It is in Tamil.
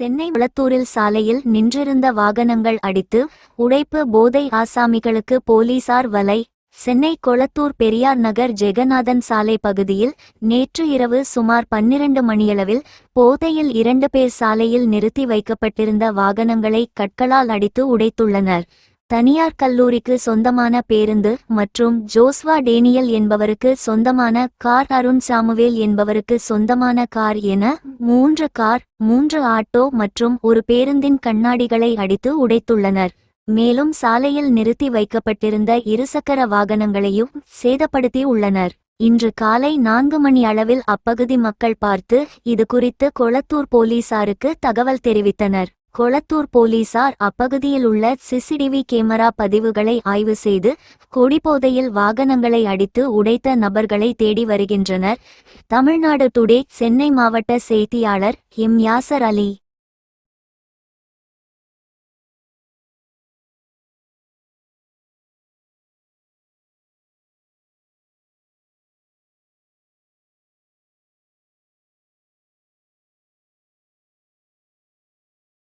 சென்னை வளத்தூரில் சாலையில் நின்றிருந்த வாகனங்கள் அடித்து உடைப்பு போதை ஆசாமிகளுக்கு போலீசார் வலை. சென்னை கொளத்தூர் பெரியார் நகர் ஜெகநாதன் சாலை பகுதியில் நேற்று இரவு சுமார் பன்னிரண்டு மணியளவில் போதையில் இரண்டு பேர் சாலையில் நிறுத்தி வைக்கப்பட்டிருந்த வாகனங்களை கற்களால் அடித்து உடைத்துள்ளனர். தனியார் கல்லூரிக்கு சொந்தமான பேருந்து மற்றும் ஜோஸ்வா டேனியல் என்பவருக்கு சொந்தமான கார் அருண் சாமுவேல் என்பவருக்கு சொந்தமான கார் என மூன்று கார் மூன்று ஆட்டோ மற்றும் ஒரு பேருந்தின் கண்ணாடிகளை அடித்து உடைத்துள்ளனர். மேலும் சாலையில் நிறுத்தி வைக்கப்பட்டிருந்த இருசக்கர வாகனங்களையும் சேதப்படுத்தி உள்ளனர். இன்று காலை நான்கு மணி அளவில் அப்பகுதி மக்கள் பார்த்து இது குறித்து கொளத்தூர் போலீசாருக்கு தகவல் தெரிவித்தனர். கொளத்தூர் போலீசார் அப்பகுதியில் உள்ள சிசிடிவி கேமரா பதிவுகளை ஆய்வு செய்து கொடிபோதையில் வாகனங்களை அடித்து உடைத்த நபர்களை தேடி வருகின்றனர். தமிழ்நாடு டுடே சென்னை மாவட்ட செய்தியாளர் எம். யாசர் அலி.